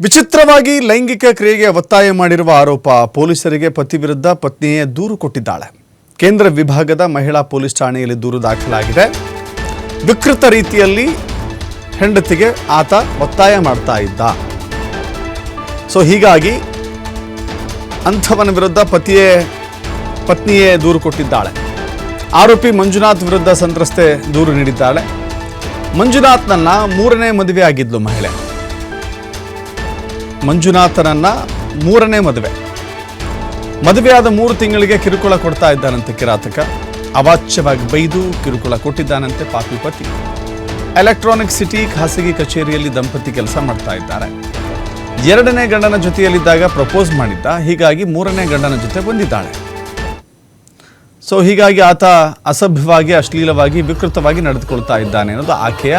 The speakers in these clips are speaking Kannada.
ವಿಚಿತ್ರವಾಗಿ ಲೈಂಗಿಕ ಕ್ರಿಯೆಗೆ ಒತ್ತಾಯ ಮಾಡಿರುವ ಆರೋಪ ಪೊಲೀಸರಿಗೆ ಪತಿ ವಿರುದ್ಧ ಪತ್ನಿಯೇ ದೂರು ಕೊಟ್ಟಿದ್ದಾಳೆ. ಕೇಂದ್ರ ವಿಭಾಗದ ಮಹಿಳಾ ಪೊಲೀಸ್ ಠಾಣೆಯಲ್ಲಿ ದೂರು ದಾಖಲಾಗಿದೆ. ವಿಕೃತ ರೀತಿಯಲ್ಲಿ ಹೆಂಡತಿಗೆ ಆತ ಒತ್ತಾಯ ಮಾಡ್ತಾ ಇದ್ದ. ಸೊ ಹೀಗಾಗಿ ಅಂಥವನ ವಿರುದ್ಧ ಪತಿಯೇ, ಪತ್ನಿಯೇ ದೂರು ಕೊಟ್ಟಿದ್ದಾಳೆ. ಆರೋಪಿ ಮಂಜುನಾಥ್ ವಿರುದ್ಧ ಸಂತ್ರಸ್ತೆ ದೂರು ನೀಡಿದ್ದಾಳೆ. ಮಂಜುನಾಥ್ನನ್ನ ಮೂರನೇ ಮದುವೆ ಆಗಿದ್ಲು ಮಹಿಳೆ. ಮಂಜುನಾಥನನ್ನ ಮೂರನೇ ಮದುವೆ. ಮದುವೆಯಾದ ಮೂರು ತಿಂಗಳಿಗೆ ಕಿರುಕುಳ ಕೊಡ್ತಾ ಇದ್ದಾನಂತೆ ಕಿರಾತಕ. ಅವಾಚ್ಯವಾಗಿ ಬೈದು ಕಿರುಕುಳ ಕೊಟ್ಟಿದ್ದಾನಂತೆ ಪಾಪಿ ಎಲೆಕ್ಟ್ರಾನಿಕ್ ಸಿಟಿ ಖಾಸಗಿ ಕಚೇರಿಯಲ್ಲಿ ದಂಪತಿ ಕೆಲಸ ಮಾಡ್ತಾ ಇದ್ದಾರೆ. ಎರಡನೇ ಗಂಡನ ಜೊತೆಯಲ್ಲಿದ್ದಾಗ ಪ್ರಪೋಸ್ ಮಾಡಿದ್ದ, ಹೀಗಾಗಿ ಮೂರನೇ ಗಂಡನ ಜೊತೆ ಬಂದಿದ್ದಾಳೆ. ಸೊ ಹೀಗಾಗಿ ಆತ ಅಸಭ್ಯವಾಗಿ, ಅಶ್ಲೀಲವಾಗಿ, ವಿಕೃತವಾಗಿ ನಡೆದುಕೊಳ್ತಾ ಇದ್ದಾನೆ ಅನ್ನೋದು ಆಕೆಯ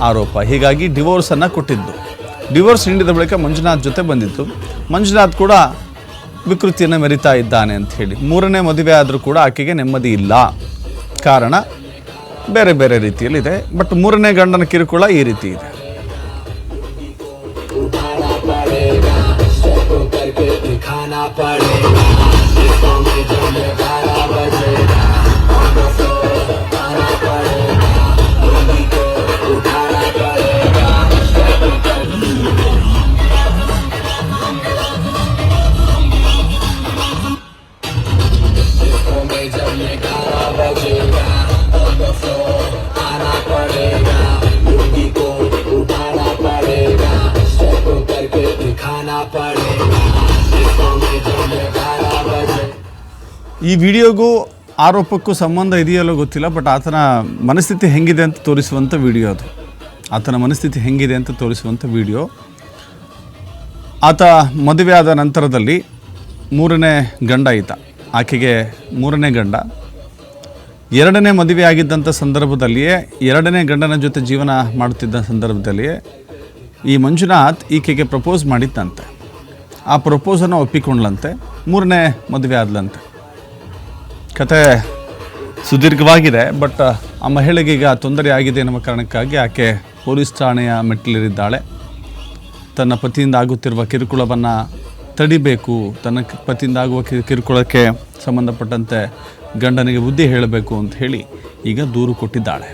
ಆರೋಪ. ಹೀಗಾಗಿ ಡಿವೋರ್ಸ್ ಅನ್ನ ಕೊಟ್ಟಿದ್ದು. ಡಿವೋರ್ಸ್ ನೀಡಿದ ಬಳಿಕ ಮಂಜುನಾಥ್ ಜೊತೆ ಬಂದಿತ್ತು ಮಂಜುನಾಥ್ ಕೂಡ ವಿಕೃತಿಯನ್ನು ಮೆರಿತಾ ಇದ್ದಾನೆ ಅಂತ ಹೇಳಿ ಮೂರನೇ ಮದುವೆ ಆದರೂ ಕೂಡ ಆಕೆಗೆ ನೆಮ್ಮದಿ ಇಲ್ಲ ಕಾರಣ ಬೇರೆ ಬೇರೆ ರೀತಿಯಲ್ಲಿದೆ ಬಟ್ ಮೂರನೇ ಗಂಡನ ಕಿರುಕುಳ ಈ ರೀತಿ ಇದೆ करके दिखाना पड़ेगा ಈ ವಿಡಿಯೋಗೂ ಆರೋಪಕ್ಕೂ ಸಂಬಂಧ ಇದೆಯಲ್ಲೋ ಗೊತ್ತಿಲ್ಲ ಬಟ್ ಆತನ ಮನಸ್ಥಿತಿ ಹೆಂಗಿದೆ ಅಂತ ತೋರಿಸುವಂಥ ವಿಡಿಯೋ ಅದು. ಆತನ ಮನಸ್ಥಿತಿ ಹೆಂಗಿದೆ ಅಂತ ತೋರಿಸುವಂಥ ವಿಡಿಯೋ. ಆತ ಮದುವೆ ಆದ ನಂತರದಲ್ಲಿ ಮೂರನೇ ಗಂಡ ಈತ. ಆಕೆಗೆ ಮೂರನೇ ಗಂಡ. ಎರಡನೇ ಮದುವೆ ಆಗಿದ್ದಂಥ ಸಂದರ್ಭದಲ್ಲಿಯೇ ಎರಡನೇ ಗಂಡನ ಜೊತೆ ಜೀವನ ಮಾಡುತ್ತಿದ್ದ ಸಂದರ್ಭದಲ್ಲಿಯೇ ಈ ಮಂಜುನಾಥ್ ಈಕೆಗೆ ಪ್ರಪೋಸ್ ಮಾಡಿದ್ದಂತೆ. ಆ ಪ್ರಪೋಸನ್ನು ಒಪ್ಪಿಕೊಂಡ್ಲಂತೆ, ಮೂರನೇ ಮದುವೆ ಆದ್ಲಂತೆ. ಕತೆ ಸುದೀರ್ಘವಾಗಿದೆ, ಬಟ್ ಆ ಮಹಿಳೆಗೆ ಈಗ ತೊಂದರೆ ಆಗಿದೆ ಎನ್ನುವ ಕಾರಣಕ್ಕಾಗಿ ಆಕೆ ಪೊಲೀಸ್ ಠಾಣೆಯ ಮೆಟ್ಟಿಲಿರಿದ್ದಾಳೆ. ತನ್ನ ಪತಿಯಿಂದ ಆಗುತ್ತಿರುವ ಕಿರುಕುಳವನ್ನು ತಡಿಬೇಕು ತನ್ನ ಪತಿಯಿಂದ ಆಗುವ ಕಿರುಕುಳಕ್ಕೆ ಸಂಬಂಧಪಟ್ಟಂತೆ ಗಂಡನಿಗೆ ಬುದ್ಧಿ ಹೇಳಬೇಕು ಅಂತ ಹೇಳಿ ಈಗ ದೂರು ಕೊಟ್ಟಿದ್ದಾಳೆ.